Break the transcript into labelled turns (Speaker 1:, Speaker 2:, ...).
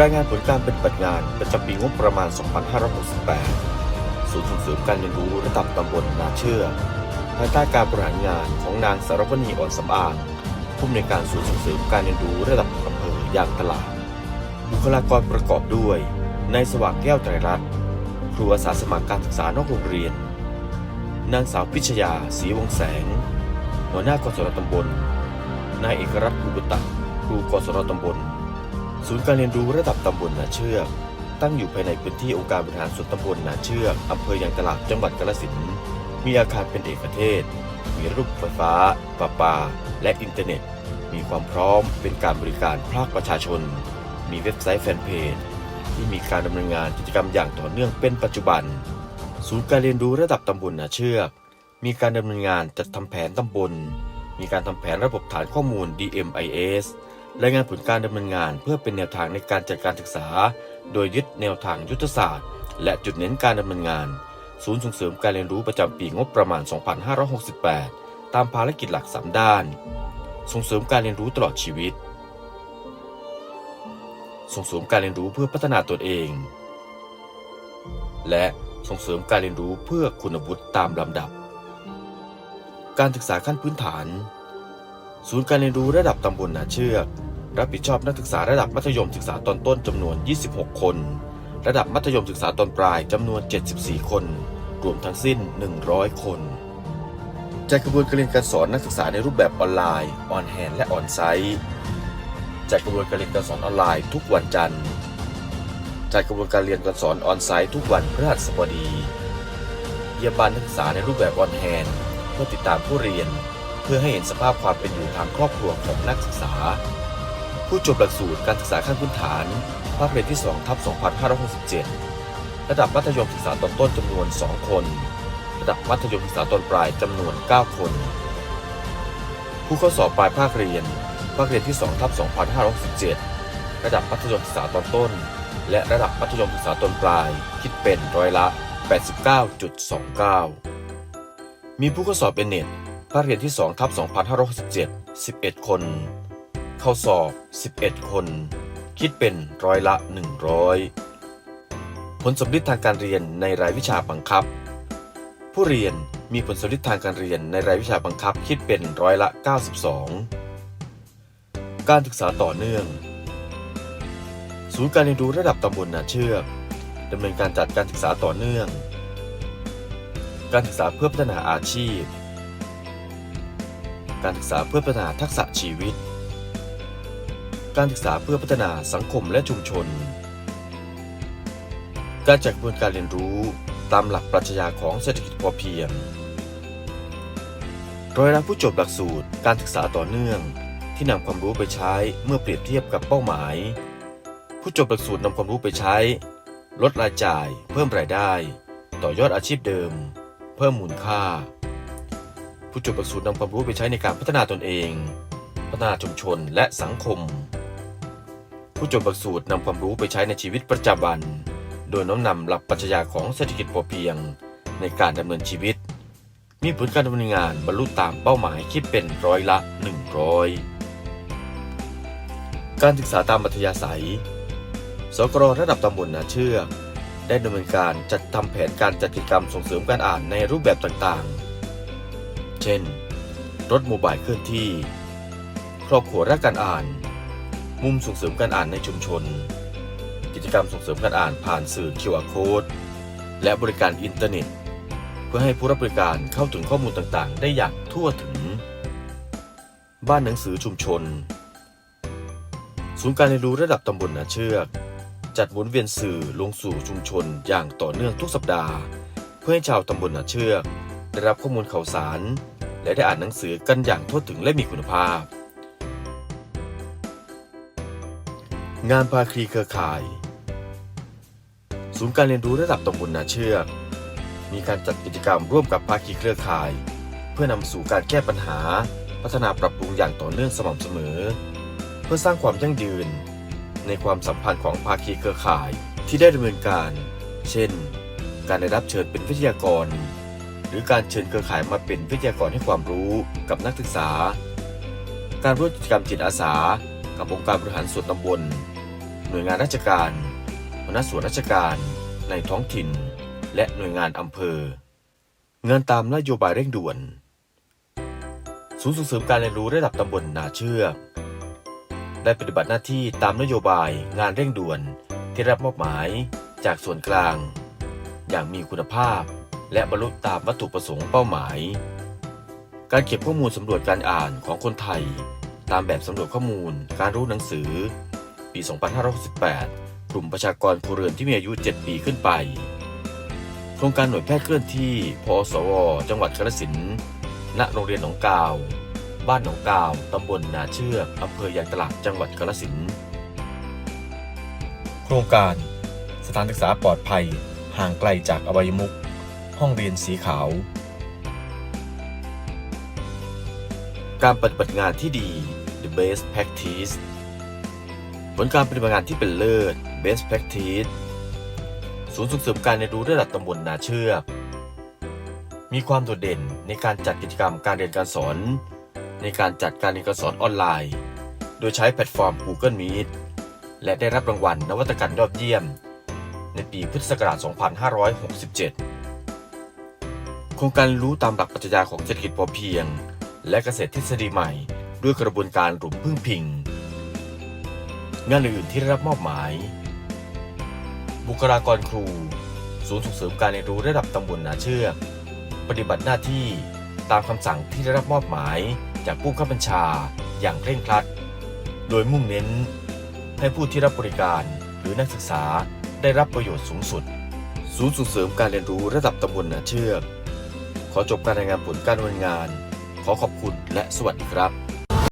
Speaker 1: รายงานผลการปฏิบัติงานประจำปีงบประมาณ 2568 ศูนย์ส่งเสริมการเรียนรู้ระดับตำบลนาเชื่อ ภายใต้การบริหารงานของนางสารวณีอ่อนสำอางผู้อำนวยการศูนย์ส่งเสริมการเรียนรู้ระดับอำเภอยางตลาด บุคลากรประกอบด้วย นายสว่างแก้วไตรรัตน์ ครูอาสาสมัครการศึกษานอกโรงเรียน นางสาวพิชยาศรีวงแสง หัวหน้ากศนตำบล นายเอกรัตน์ภูบุตะครูกศนตำบล ศูนย์การเรียนรู้ระดับตำบลนาเชือกตั้งอยู่ภายในพื้นที่องค์การบริหารส่วนตำบลนาเชือกอำเภอยางตลาดจังหวัดกาฬสินธุ์มีอาคารเป็นเอกเทศ มีระบบไฟฟ้าประปา และอินเทอร์เน็ต มีความพร้อมเป็นการบริการภาคประชาชน มีเว็บไซต์แฟนเพจ ที่มีการดำเนินงานกิจกรรมอย่างต่อเนื่องเป็นปัจจุบัน ศูนย์การเรียนรู้ระดับตำบลนาเชือก มีการดำเนินงานจัดทำแผนตำบล มีการทำแผนระบบฐานข้อมูล DMIS รายงานผลการดำเนินงานเพื่อเป็นแนวทางในการจัดการศึกษา โดยยึดแนวทางยุทธศาสตร์ และจุดเน้นการดำเนินงาน ศูนย์ส่งเสริมการเรียนรู้ประจำปีงบประมาณ 2568 ตามภารกิจหลัก 3 ด้าน ส่งเสริมการเรียนรู้ตลอดชีวิต ส่งเสริมการเรียนรู้เพื่อพัฒนาตนเอง และส่งเสริมการเรียนรู้เพื่อคุณวุฒิตามลำดับ การศึกษาขั้นพื้นฐาน ศูนย์การเรียนรู้ระดับตำบลนาเชือก รับผิดชอบนักศึกษาระดับมัธยมศึกษาตอนต้นจำนวน 26 คน ระดับมัธยมศึกษาตอนปลายจำนวน 74 คน รวมทั้งสิ้น 100 คนจัดกระบวนการเรียนการสอนนักศึกษาในรูปแบบออนไลน์ออนแฮนและออนไซต์จัดกระบวนการเรียนการสอนออนไลน์ทุกวันจันทร์จัดกระบวนการเรียนการสอนออนไซต์ทุกวันพฤหัสบดี เยี่ยมบ้านนักศึกษาในรูปแบบออนแฮนเพื่อติดตามผู้เรียน พื่อให้เห็นสภาพความเป็นอยู่ทางครอบครัวของนักศึกษา ผู้จบหลักสูตรการศึกษาขั้นพื้นฐานภาคเรียนที่2ทับ2567 ระดับมัธยมศึกษาตอนต้นจำนวน 2 คน ระดับมัธยมศึกษาตอนปลายจำนวน 9 คน ผู้เข้าสอบปลายภาคเรียน ภาคเรียนที่2ทับ2567 ระดับมัธยมศึกษาตอนต้น และระดับมัธยมศึกษาตอนปลายคิดเป็นร้อยละ 89.29 มีผู้เข้าสอบเป็นเน็ต ภาคเรียนที่2ทับ2567 11 คน เข้าสอบ 11 คน คิดเป็นร้อยละ 100 ผลสำลิดทางการเรียนในรายวิชาบังคับ ผู้เรียนมีผลสำลิดทางการเรียนในรายวิชาบังคับคิดเป็นร้อยละ 92 การศึกษาต่อเนื่อง ศูนย์การเรียนรู้ระดับตำบลนาเชือกดำเนินการจัดการศึกษาต่อเนื่อง การศึกษาเพื่อพัฒนาอาชีพ การศึกษาเพื่อพัฒนาทักษะชีวิต การศึกษาเพื่อพัฒนาสังคมและชุมชน การจัดกระบวนการเรียนรู้ตามหลักปรัชญาของเศรษฐกิจพอเพียงร้อยละผู้จบหลักสูตรการศึกษาต่อเนื่อง ที่นำความรู้ไปใช้เมื่อเปรียบเทียบกับเป้าหมาย ผู้จบหลักสูตรนำความรู้ไปใช้ ลดรายจ่าย เพิ่มรายได้ ต่อยอดอาชีพเดิม เพิ่มมูลค่า ผู้จบหลักสูตรนำความรู้ไปใช้ในการพัฒนาตนเอง พัฒนาชุมชนและสังคม ผู้จบหลักสูตรนำความรู้ไปใช้ในชีวิตประจำวัน โดยน้อมนำหลักปรัชญาของเศรษฐกิจพอเพียง ในการดำเนินชีวิต มีผลการดำเนินงานบรรลุตามเป้าหมายคิดเป็นร้อยละ 100 การศึกษาตามอัธยาศัย สกรระดับตำบลนาเชื่อได้ดำเนินการจัดทำแผนการจัดกิจกรรมส่งเสริมการอ่านในรูปแบบต่างๆ เช่น รถโมบายเคลื่อนที่ ครอบครัวรักการอ่าน มุมส่งเสริมการอ่านในชุมชน กิจกรรมส่งเสริมการอ่านผ่านสื่อ QR Code และบริการอินเทอร์เน็ต เพื่อให้ผู้รับบริการเข้าถึงข้อมูลต่างๆ ได้อย่างทั่วถึง บ้านหนังสือชุมชน ศูนย์การเรียนรู้ระดับตำบลนาเชือก จัดหมุนเวียนสื่อลงสู่ชุมชนอย่างต่อเนื่องทุกสัปดาห์ เพื่อให้ชาวตำบลนาเชือก ได้รับข้อมูลข่าวสาร และได้อ่านหนังสือกันอย่างทั่วถึงและมีคุณภาพ งานภาคีเครือข่าย ศูนย์การเรียนรู้ระดับตำบลนาเชือก มีการจัดกิจกรรมร่วมกับภาคีเครือข่าย เพื่อนำสู่การแก้ปัญหา พัฒนาปรับปรุงอย่างต่อเนื่องสม่ำเสมอ เพื่อสร้างความยั่งยืน ในความสัมพันธ์ของภาคีเครือข่ายที่ได้ดำเนินการ เช่น การได้รับเชิญเป็นวิทยากร หรือการเชิญเครือข่ายมาเป็นวิทยากรให้ความรู้กับนักศึกษา การร่วมกิจกรรมจิตอาสา กับองค์การบริหารส่วนตำบล หน่วยงานราชการหัวหน้าส่วนราชการ ในท้องถิ่น และหน่วยงานอำเภอ เงานตามนโยบายเร่งด่วน ศูนย์ส่งเสริมการเรียนรู้ระดับตำบลนาเชื่อได้ปฏิบัติหน้าที่ตามนโยบายงานเร่งด่วนที่รับมอบหมายจากส่วนกลาง อย่างมีคุณภาพ และบรรลุตามวัตถุประสงค์เป้าหมาย การเก็บข้อมูลสำรวจการอ่านของคนไทย ตามแบบสำรวจข้อมูล การรู้หนังสือ ปี 2568 กลุ่มประชากรครัวเรือนที่มีอายุ 7 ปีขึ้นไป โครงการหน่วยแพทย์เคลื่อนที่ พอสว จังหวัดกาฬสินธุ์ณโรงเรียนหนองกาว บ้านหนองกาว ตำบลนาเชือกอำเภอยางตลาดจังหวัดกาฬสินธุ์โครงการสถานศึกษาปลอดภัยห่างไกลจากอบายมุข ห้องเรียนสีขาว การปฏิบัติงานที่ดี the best practice ผลการปฏิบัติงานที่เป็นเลิศ best practice ศูนย์ส่งเสริมการเรียนรู้ระดับตำบลนาเชือก มีความโดดเด่นในการจัดกิจกรรมการเรียนการสอน ในการจัดการเรียนการสอนออนไลน์ โดยใช้แพลตฟอร์ม Google Meet และได้รับรางวัลนวัตกรรมยอดเยี่ยม ในปีพุทธศักราช 2567 ครงการรู้ตามหลักปรัชญาของเศรษฐกิจพอเพียง และเกษตรทฤษฎีใหม่ ด้วยกระบวนการหลุมพึ่งพิง งานอื่นที่ได้รับมอบหมาย บุคลากรครู ศูนย์ส่งเสริมการเรียนรู้ระดับตำบลนาเชือก ปฏิบัติหน้าที่ตามคำสั่งที่ได้รับมอบหมายจากผู้ข้าบัญชาอย่างเคร่งครัด โดยมุ่งเน้น ให้ผู้ที่รับบริการหรือนักศึกษาได้รับประโยชน์สูงสุด ศูนย์ส่งเสริมการเรียนรู้ระดับตำบลนาเชือก ขอจบการรายงานผลการดำเนินงาน ขอขอบคุณและสวัสดีครับ